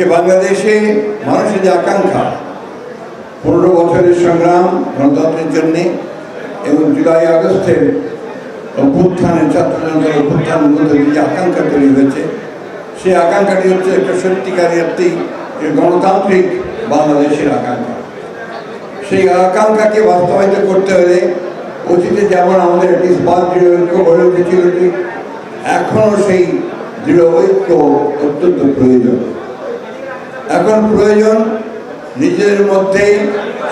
আজকে বাংলাদেশে মানুষের যে আকাঙ্ক্ষা, পনেরো বছরের সংগ্রাম গণতন্ত্রের জন্যে এবং জুলাই আগস্টের অভ্যুত্থানের ছাত্রজনতার অভ্যুত্থানের মধ্যে যে আকাঙ্ক্ষা তৈরি হয়েছে, সেই আকাঙ্ক্ষাটি হচ্ছে একটা সত্যিকারী একটি গণতান্ত্রিক বাংলাদেশের আকাঙ্ক্ষা। সেই আকাঙ্ক্ষাকে বাস্তবায়িত করতে হলে অতীতে যেমন আমাদের একটি দৃঢ় ঐক্য গড়ে উঠেছিল এখনও সেই দৃঢ় ঐক্য অত্যন্ত প্রয়োজন। এখন প্রয়োজন নিজের মধ্যে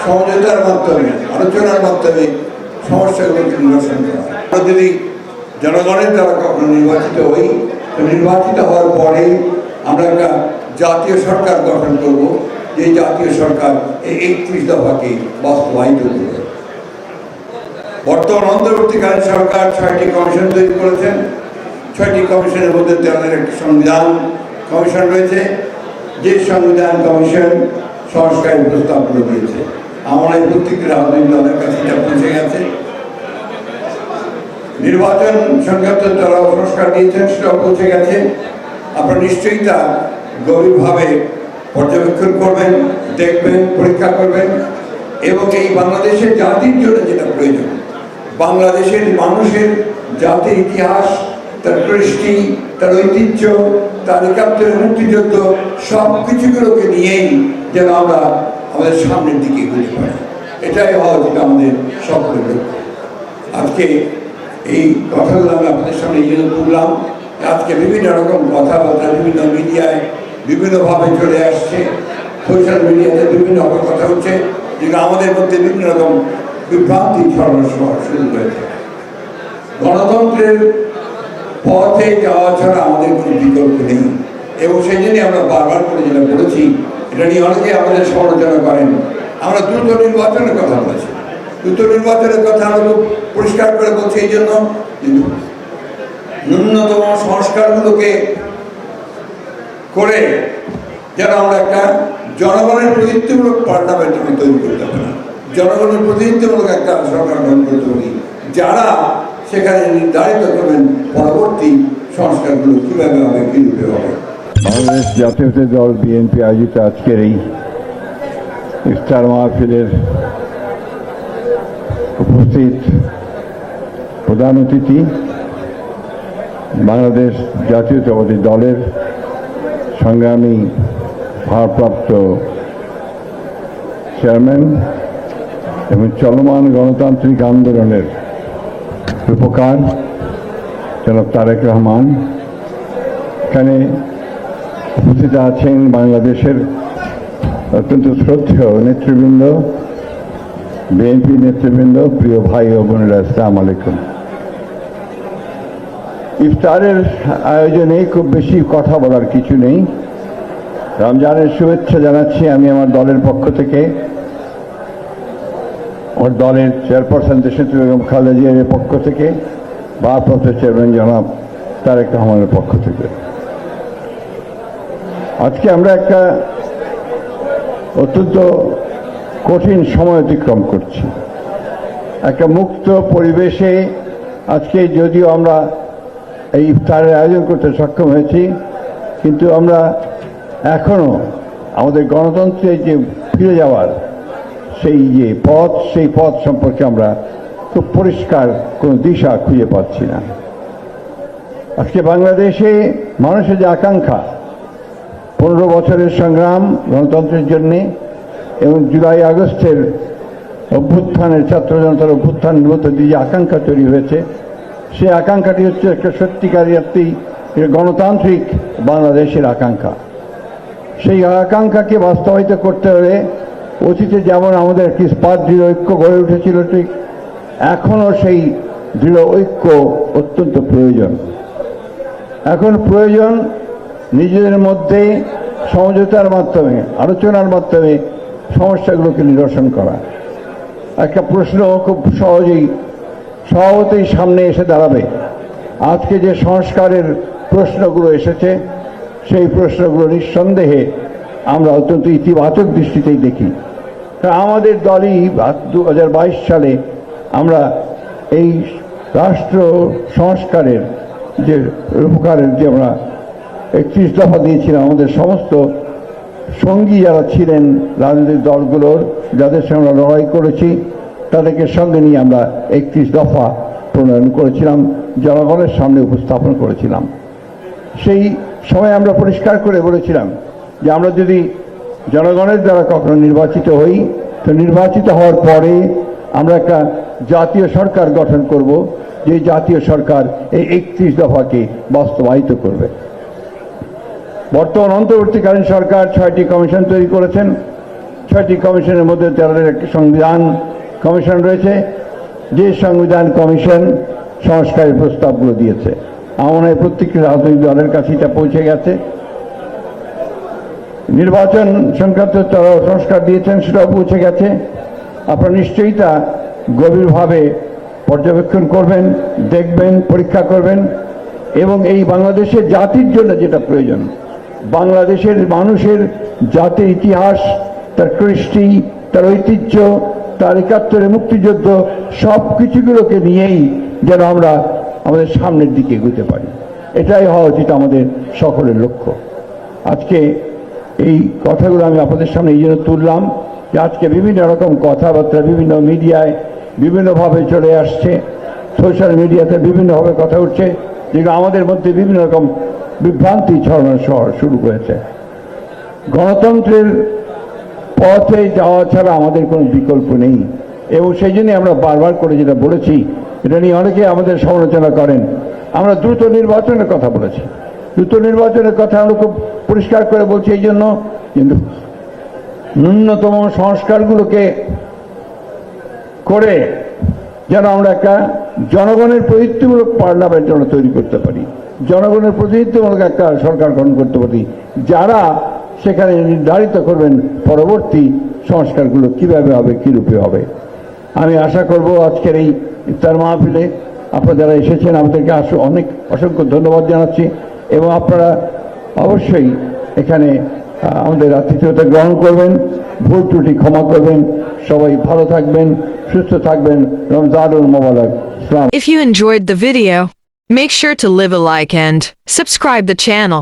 সমঝোতার মাধ্যমে, আলোচনার মাধ্যমে সমস্যাগুলোকে নিরসন করা। আমরা যদি জনগণের দ্বারা কখনো নির্বাচিত হই, তো নির্বাচিত হওয়ার পরে আমরা একটা জাতীয় সরকার গঠন করব, যে জাতীয় সরকার এই একত্রিশ দফাকে বাস্তবায়িত করবে। বর্তমান অন্তর্বর্তীকালীন সরকার ছয়টি কমিশন তৈরি করেছেন। ছয়টি কমিশনের মধ্যে তাদের একটি সংবিধান কমিশন রয়েছে। যে সংবিধান কমিশন সংস্কারের প্রস্তাবগুলো দিয়েছে আমার এই প্রত্যেকটি রাজনৈতিক দলের কাছে এটা পৌঁছে গেছে। নির্বাচন সংক্রান্ত যারা সংস্কার দিয়েছেন, সেটাও পৌঁছে গেছে। আপনারা নিশ্চয়ই তা গভীরভাবে পর্যবেক্ষণ করবেন, দেখবেন, পরীক্ষা করবেন। এবং এই বাংলাদেশের জাতির জন্য যেটা প্রয়োজন, বাংলাদেশের মানুষের জাতির ইতিহাস, তার কৃষ্টি, তার ঐতিহ্য তার মুক্তিযুদ্ধ সব কিছুগুলোকে নিয়েই যেন আমরা আমাদের সামনের দিকে এগোতে পারি। এটাই হওয়া উচিত আমাদের সকলের লক্ষ্য। আজকে এই কথাগুলো আমি আপনাদের সামনে এই তুললাম। আজকে বিভিন্ন রকম কথাবার্তা, বিভিন্ন মিডিয়ায় বিভিন্নভাবে চলে আসছে। সোশ্যাল মিডিয়াতে বিভিন্ন রকম কথা হচ্ছে। যেগুলো আমাদের মধ্যে বিভিন্ন রকম বিভ্রান্তি ছড়ানো শুরু হয়েছে। গণতন্ত্রের পথে যাওয়া ছাড়া আমাদের কোনো বিকল্প নেই। এবং সেই জন্যই আমরা বারবার করে যেটা বলেছি, এটা নিয়ে অনেকে আমাদের সমালোচনা করেন। আমরা দ্রুত নির্বাচনের কথা বলেছি। দ্রুত নির্বাচনের কথা আমরা পরিষ্কার করে বলছি এই জন্য ন্যূনতম সংস্কারগুলোকে করে যেন আমরা একটা জনগণের প্রতিনিধিত্বমূলক পার্লামেন্ট আমি তৈরি করতে পারি। জনগণের প্রতিনিধিত্বমূলক একটা সরকার গঠন করতে পারি। যারা সেখানে নির্ধারিত করবেন পরবর্তী সংস্কারগুলো কীভাবে হবে, কী রূপে হবে। বাংলাদেশ জাতীয়তাবাদী দল বিএনপি আয়োজিত আজকের এই ইফতার মাহফিলের উপস্থিত প্রধান অতিথি বাংলাদেশ জাতীয়তাবাদী দলের সংগ্রামী ভারপ্রাপ্ত চেয়ারম্যান এবং চলমান গণতান্ত্রিক আন্দোলনের রূপকার, জনাব তারেক রহমান। এখানে উপস্থিত আছেন বাংলাদেশের অত্যন্ত শ্রদ্ধেয় নেতৃবৃন্দ, বিএনপি নেতৃবৃন্দ, প্রিয় ভাই ও বোনেরা, আসসালাম আলাইকুম। ইফতারের আয়োজনে খুব বেশি কথা বলার কিছু নেই। রমজানের শুভেচ্ছা জানাচ্ছি আমি আমার দলের পক্ষ থেকে। আমার দলের চেয়ারপারসন দেশনেত্রী বেগম খালেদা জিয়ার পক্ষ থেকে, ভারপ্রাপ্ত চেয়ারম্যান জনাব তারেক রহমানের পক্ষ থেকে। আজকে আমরা একটা অত্যন্ত কঠিন সময় অতিক্রম করছি। একটা মুক্ত পরিবেশে আজকে যদিও আমরা এই ইফতারের আয়োজন করতে সক্ষম হয়েছি, কিন্তু আমরা এখনও আমাদের গণতন্ত্রের যে ফিরে যাওয়ার সেই যে পথ, সেই পথ সম্পর্কে আমরা খুব পরিষ্কার কোনো দিশা খুঁজে পাচ্ছি না। আজকে বাংলাদেশে মানুষের যে আকাঙ্ক্ষা, পনেরো বছরের সংগ্রাম গণতন্ত্রের জন্যে এবং জুলাই আগস্টের অভ্যুত্থানের, ছাত্র জনতার অভ্যুত্থানের মধ্যে দিয়ে যে আকাঙ্ক্ষা তৈরি হয়েছে সেই আকাঙ্ক্ষাটি হচ্ছে একটা সত্যিকারী গণতান্ত্রিক বাংলাদেশের আকাঙ্ক্ষা। সেই আকাঙ্ক্ষাকে বাস্তবায়িত করতে হলে অতীতে যেমন আমাদের একটি স্পাত দৃঢ় ঐক্য গড়ে উঠেছিল, ঠিক এখনও সেই দৃঢ় ঐক্য অত্যন্ত প্রয়োজন। এখন প্রয়োজন নিজেদের মধ্যে সমঝোতার মাধ্যমে, আলোচনার মাধ্যমে সমস্যাগুলোকে নিরসন করা। একটা প্রশ্ন খুব সহজেই স্বভাবতেই সামনে এসে দাঁড়াবে। আজকে যে সংস্কারের প্রশ্নগুলো এসেছে, সেই প্রশ্নগুলো নিঃসন্দেহে আমরা অত্যন্ত ইতিবাচক দৃষ্টিতেই দেখি। আমাদের দলই দু হাজার বাইশ সালে আমরা এই রাষ্ট্র সংস্কারের যে রূপকারের যে আমরা একত্রিশ দফা দিয়েছিলাম, আমাদের সমস্ত সঙ্গী যারা ছিলেন রাজনৈতিক দলগুলোর, যাদের সঙ্গে আমরা লড়াই করেছি, তাদেরকে সঙ্গে নিয়ে আমরা একত্রিশ দফা প্রণয়ন করেছিলাম, জনগণের সামনে উপস্থাপন করেছিলাম। সেই সময় আমরা পরিষ্কার করে বলেছিলাম যে আমরা যদি জনগণের দ্বারা কখনো নির্বাচিত হই। তো নির্বাচিত হওয়ার পরে আমরা একটা জাতীয় সরকার গঠন করব, যে জাতীয় সরকার এই একত্রিশ দফাকে বাস্তবায়িত করবে। বর্তমান অন্তর্বর্তীকালীন সরকার ছয়টি কমিশন তৈরি করেছেন। ছয়টি কমিশনের মধ্যে তেরোর একটি সংবিধান কমিশন রয়েছে। যে সংবিধান কমিশন সংস্কারের প্রস্তাবগুলো দিয়েছে, আমার প্রত্যেকটি রাজনৈতিক দলের কাছে এটা পৌঁছে গেছে। নির্বাচন সংক্রান্ত সংস্কার দিয়েছেন সেটাও পৌঁছে গেছে। আপনারা নিশ্চয়ই তা গভীরভাবে পর্যবেক্ষণ করবেন, দেখবেন, পরীক্ষা করবেন এবং এই বাংলাদেশের জাতির জন্য যেটা প্রয়োজন, বাংলাদেশের মানুষের জাতির ইতিহাস, তার কৃষ্টি, তার ঐতিহ্য, তার একাত্তরের মুক্তিযুদ্ধ সব কিছুগুলোকে নিয়েই যেন আমরা আমাদের সামনের দিকে এগোতে পারি। এটাই হওয়া উচিত আমাদের সকলের লক্ষ্য। আজকে এই কথাগুলো আমি আপনাদের সামনে এই জন্য তুললাম যে আজকে বিভিন্ন রকম কথাবার্তা, বিভিন্ন মিডিয়ায় বিভিন্নভাবে চলে আসছে। সোশ্যাল মিডিয়াতে বিভিন্নভাবে কথা উঠছে, যেগুলো আমাদের মধ্যে বিভিন্ন রকম বিভ্রান্তি ছড়ানো শুরু করেছে। গণতন্ত্রের পথে যাওয়া ছাড়া আমাদের কোনো বিকল্প নেই। এবং সেই জন্যই আমরা বারবার করে যেটা বলেছি, এটা নিয়ে অনেকে আমাদের সমালোচনা করেন। আমরা দ্রুত নির্বাচনের কথা বলেছি। দ্রুত নির্বাচনের কথা আমরা খুব পরিষ্কার করে বলছি এই জন্য কিন্তু ন্যূনতম সংস্কারগুলোকে করে যেন আমরা একটা জনগণের প্রতিনিধিত্বমূলক পার্লামেন্ট যেন তৈরি করতে পারি, জনগণের প্রতিনিধিত্বমূলক একটা সরকার গঠন করতে পারি, যারা সেখানে নির্ধারিত করবেন পরবর্তী সংস্কারগুলো কীভাবে হবে, কী রূপে হবে। আমি আশা করব আজকের এই ইফতার মাহফিলে আপনারা যারা এসেছেন, আমাদেরকে অনেক অসংখ্য ধন্যবাদ জানাচ্ছি। এবং আপনারা অবশ্যই এখানে আহ, আমাদের আতিথ্যতা গ্রহণ করবেন ভুল ত্রুটি ক্ষমা করবেন সবাই ভালো থাকবেন সুস্থ থাকবেন রমজানুল মোবারক ইসলাম If you enjoyed the video, make sure to leave a like and subscribe the channel.